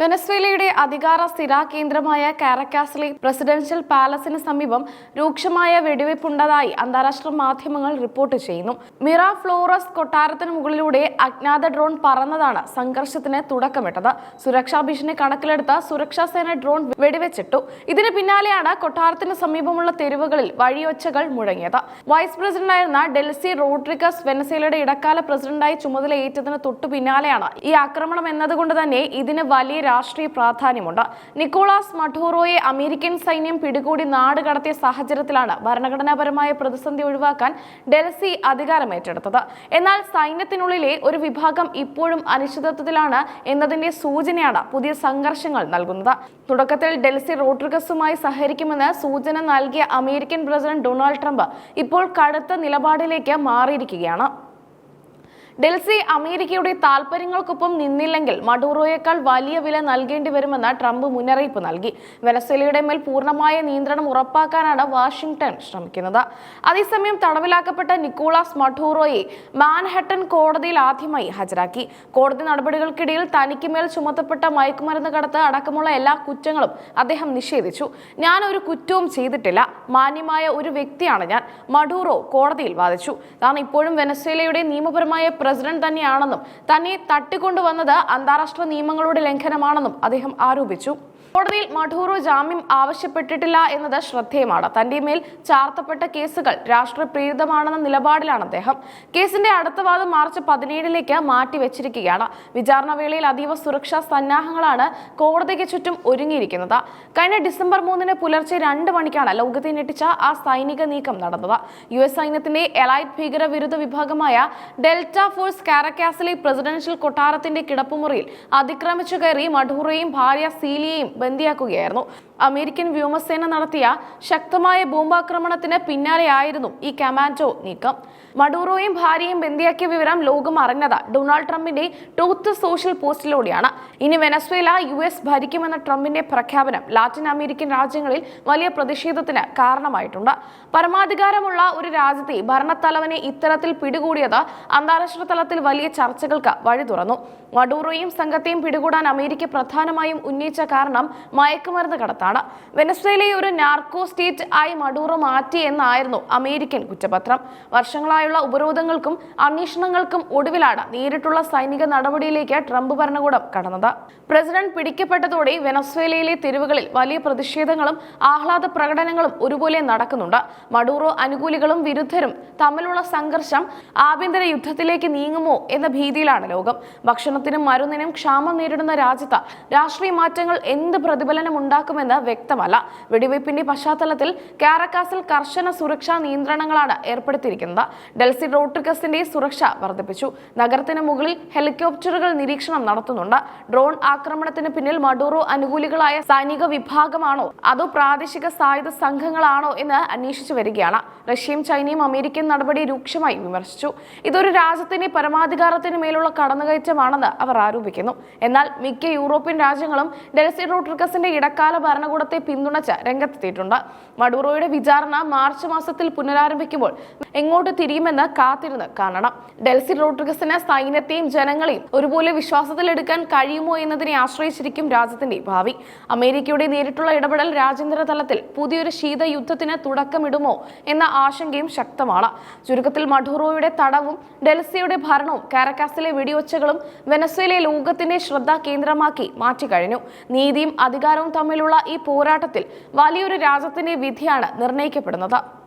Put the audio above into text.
വെനസ്വേലയുടെ അധികാര സ്ഥിര കേന്ദ്രമായ കാരക്കാസിലെ പ്രസിഡൻഷ്യൽ പാലസിന് സമീപം രൂക്ഷമായ വെടിവയ്പുണ്ടതായി അന്താരാഷ്ട്ര മാധ്യമങ്ങൾ റിപ്പോർട്ട് ചെയ്യുന്നു. മിറ ഫ്ലോറസ് കൊട്ടാരത്തിന് മുകളിലൂടെ അജ്ഞാത ഡ്രോൺ പറന്നതാണ് സംഘർഷത്തിന് തുടക്കമിട്ടത്. സുരക്ഷാ ഭീഷണി കണക്കിലെടുത്ത് സുരക്ഷാ സേന ഡ്രോൺ വെടിവെച്ചിട്ടു. ഇതിന് പിന്നാലെയാണ് കൊട്ടാരത്തിന് സമീപമുള്ള തെരുവുകളിൽ വഴിയൊച്ചകൾ മുഴങ്ങിയത്. വൈസ് പ്രസിഡന്റായിരുന്ന ഡെൽസി റോഡ്രിഗസ് വെനസ്വേലയുടെ ഇടക്കാല പ്രസിഡന്റായി ചുമതലയേറ്റതിന് തൊട്ടു പിന്നാലെയാണ് ഈ ആക്രമണം എന്നതുകൊണ്ട് തന്നെ ഇതിന് വലിയ രാഷ്ട്രീയ പ്രാധാന്യമുണ്ട്. നിക്കോളാസ് മഠൂറോയെ അമേരിക്കൻ സൈന്യം പിടികൂടി നാട് കടത്തിയ സാഹചര്യത്തിലാണ് ഭരണഘടനാപരമായ പ്രതിസന്ധി ഒഴിവാക്കാൻ ഡെൽസി അധികാരമേറ്റെടുത്തത്. എന്നാൽ സൈന്യത്തിനുള്ളിലെ ഒരു വിഭാഗം ഇപ്പോഴും അനിശ്ചിതത്വത്തിലാണ് എന്നതിന്റെ സൂചനയാണ് പുതിയ സംഘർഷങ്ങൾ നൽകുന്നത്. തുടക്കത്തിൽ ഡൽഹി റോഡ്രിഗസുമായി സഹകരിക്കുമെന്ന് സൂചന നൽകിയ അമേരിക്കൻ പ്രസിഡന്റ് ഡൊണാൾഡ് ട്രംപ് ഇപ്പോൾ കടുത്ത നിലപാടിലേക്ക് മാറിയിരിക്കുകയാണ്. ഡെൽസി അമേരിക്കയുടെ താൽപര്യങ്ങൾക്കൊപ്പം നിന്നില്ലെങ്കിൽ മഡൂറോയേക്കാൾ വലിയ വില നൽകേണ്ടി വരുമെന്ന് ട്രംപ് മുന്നറിയിപ്പ് നൽകി. വെനസ്വേലയുടെ മേൽ പൂർണമായ നിയന്ത്രണം ഉറപ്പാക്കാനാണ് വാഷിംഗ്ടൺ ശ്രമിക്കുന്നത്. അതേസമയം തടവിലാക്കപ്പെട്ട നിക്കോളാസ് മഡൂറോയെ മാൻഹട്ടൻ കോടതിയിൽ ആദ്യമായി ഹാജരാക്കി. കോടതി നടപടികൾക്കിടയിൽ തനിക്ക് മേൽ ചുമത്തപ്പെട്ട മയക്കുമരുന്ന് കടത്ത് അടക്കമുള്ള എല്ലാ കുറ്റങ്ങളും അദ്ദേഹം നിഷേധിച്ചു. ഞാൻ ഒരു കുറ്റവും ചെയ്തിട്ടില്ല. മാന്യമായ ഒരു വ്യക്തിയാണ് ഞാൻ. മഡൂറോ കോടതിയിൽ വാദിച്ചു. താൻ ഇപ്പോഴും വെനസ്വേലയുടെ നിയമപരമായ പ്രസിഡന്റ് തന്നെയാണെന്നും തന്നെ തട്ടിക്കൊണ്ടുവന്നത് അന്താരാഷ്ട്ര നിയമങ്ങളുടെ ലംഘനമാണെന്നും അദ്ദേഹം ആരോപിച്ചു. കോടതിയിൽ മഠൂറോ ജാമ്യം ആവശ്യപ്പെട്ടിട്ടില്ല എന്നത് ശ്രദ്ധേയമാണ്. തന്റെ മേൽ ചാർത്തപ്പെട്ട കേസുകൾ രാഷ്ട്രപ്രേരിതമാണെന്ന നിലപാടിലാണ് അദ്ദേഹം. കേസിന്റെ അടുത്ത വാദം മാർച്ച് പതിനേഴിലേക്ക് മാറ്റിവെച്ചിരിക്കുകയാണ്. വിചാരണ വേളയിൽ അതീവ സുരക്ഷാ സന്നാഹങ്ങളാണ് കോടതിക്ക് ചുറ്റും ഒരുങ്ങിയിരിക്കുന്നത്. കഴിഞ്ഞ ഡിസംബർ മൂന്നിന് പുലർച്ചെ രണ്ട് മണിക്കാണ് ലോകത്തെ ഞെട്ടിച്ച ആ സൈനിക നീക്കം നടന്നത്. യു എസ് സൈന്യത്തിന്റെ എലൈറ്റ് ഭീകര വിരുദ്ധ വിഭാഗമായ ഡെൽറ്റ ഫോഴ്സ് കാരക്കാസിലെ പ്രസിഡൻഷ്യൽ കൊട്ടാരത്തിന്റെ കിടപ്പുമുറിയിൽ അതിക്രമിച്ചു കയറി മഠൂറയും ഭാര്യ സീലിയെയും ബന്ദിയാക്കുകയായിരുന്നു. അമേരിക്കൻ വ്യോമസേന നടത്തിയ ശക്തമായ ബോംബാക്രമണത്തിന് പിന്നാലെയായിരുന്നു ഈ കമാൻഡോ നീക്കം. മഡൂറോയും ഭാര്യയും ബന്ദിയാക്കിയ വിവരം ലോകം അറിഞ്ഞത് ഡൊണാൾഡ് ട്രംപിന്റെ ടൂത്ത് സോഷ്യൽ പോസ്റ്റിലൂടെയാണ്. ഇനി വെനസ്വേല യു എസ് ഭരിക്കുമെന്ന ട്രംപിന്റെ പ്രഖ്യാപനം ലാറ്റിൻ അമേരിക്കൻ രാജ്യങ്ങളിൽ വലിയ പ്രതിഷേധത്തിന് കാരണമായിട്ടുണ്ട്. പരമാധികാരമുള്ള ഒരു രാജ്യത്തെ ഭരണത്തലവനെ ഇത്തരത്തിൽ പിടികൂടിയത് അന്താരാഷ്ട്ര തലത്തിൽ വലിയ ചർച്ചകൾക്ക് വഴി തുറന്നു. മഡൂറോയും സംഘത്തെയും പിടികൂടാൻ അമേരിക്ക പ്രധാനമായും ഉന്നയിച്ച കാരണം മയക്കുമരുന്ന് കടത്താണ്. വെനസ്വേലയെ ഒരു നാർക്കോ സ്റ്റേറ്റ് ആയി മഡൂറോ മാറ്റി എന്നായിരുന്നു അമേരിക്കൻ കുറ്റപത്രം. വർഷങ്ങളായുള്ള ഉപരോധങ്ങൾക്കും അന്വേഷണങ്ങൾക്കും ഒടുവിലാണ് നേരിട്ടുള്ള സൈനിക നടപടിയിലേക്ക് ട്രംപ് ഭരണകൂടം കടന്നത്. പ്രസിഡന്റ് പിടിക്കപ്പെട്ടതോടെ വെനസ്വേലയിലെ തെരുവുകളിൽ വലിയ പ്രതിഷേധങ്ങളും ആഹ്ലാദ പ്രകടനങ്ങളും ഒരുപോലെ നടക്കുന്നുണ്ട്. മഡൂറോ അനുകൂലികളും വിരുദ്ധരും തമ്മിലുള്ള സംഘർഷം ആഭ്യന്തര യുദ്ധത്തിലേക്ക് നീങ്ങുമോ എന്ന ഭീതിയിലാണ് ലോകം. ഭക്ഷണത്തിനും മരുന്നിനും ക്ഷാമം നേരിടുന്ന രാജ്യത്ത് രാഷ്ട്രീയ മാറ്റങ്ങൾ എന്ത് പ്രതിഫലനം ഉണ്ടാക്കുമെന്ന് വ്യക്തമല്ല. വെടിവയ്പിന്റെ പശ്ചാത്തലത്തിൽ കാരക്കാസിൽ കർശന സുരക്ഷാ നിയന്ത്രണങ്ങളാണ് ഏർപ്പെടുത്തിയിരിക്കുന്നത്. ഡൽഹി റോഡ്രിഗസിന്റെ സുരക്ഷ വർദ്ധിപ്പിച്ചു. നഗരത്തിന് മുകളിൽ ഹെലികോപ്റ്ററുകൾ നിരീക്ഷണം നടത്തുന്നുണ്ട്. ഡ്രോൺ ആക്രമണത്തിന് പിന്നിൽ മഡൂറോ അനുകൂലികളായ സൈനിക വിഭാഗമാണോ? അതോ പ്രാദേശിക സായുധ സംഘങ്ങളാണോ എന്ന് അന്വേഷിച്ചു വരികയാണ്. റഷ്യയും ചൈനയും അമേരിക്കൻ നടപടി രൂക്ഷമായി വിമർശിച്ചു. ഇതൊരു രാജ്യത്തിന്റെ പരമാധികാരത്തിന് മേലുള്ള കടന്നുകയറ്റമാണെന്ന് അവർ ആരോപിക്കുന്നു. എന്നാൽ മിക്ക യൂറോപ്യൻ രാജ്യങ്ങളും ഡെൽസി റോഡ്രിഗസിന്റെ ഇടക്കാല ഭരണകൂടത്തെ പിന്തുണച്ച് രംഗത്തെത്തിയിട്ടുണ്ട്. മഡൂറോയുടെ വിചാരണ മാർച്ച് മാസത്തിൽ പുനരാരംഭിക്കുമ്പോൾ എങ്ങോട്ട് തിരിയുമെന്ന് കാത്തിരുന്ന് കാണണം. ഡൽസി റോഡ്രിഗസിന് സൈന്യത്തെയും ജനങ്ങളെയും ഒരുപോലെ വിശ്വാസത്തിലെടുക്കാൻ കഴിയുമോ എന്നതിനെ ആശ്രയിച്ചിരിക്കും രാജ്യത്തിന്റെ ഭാവി. അമേരിക്കയുടെ നേരിട്ടുള്ള ഇടപെടൽ രാജ്യാന്തര തലത്തിൽ പുതിയൊരു ശീതയുദ്ധത്തിന് തുടക്കമിടുമോ എന്ന ആശങ്കയും ശക്തമാണ്. ചുരുക്കത്തിൽ മഡൂറോയുടെ തടവും ഡൽസിയുടെ ഭരണവും കാരക്കാസിലെ വെടിയൊച്ചകളും വെനസ്വേലെ ലോകത്തിന്റെ ശ്രദ്ധ കേന്ദ്രമാക്കി മാറ്റിക്കഴിഞ്ഞു. നീതിയും അധികാരവും തമ്മിലുള്ള ഈ പോരാട്ടത്തിൽ വലിയൊരു രാജ്യത്തിന്റെ വിധിയാണ് നിർണയിക്കപ്പെടുന്നത്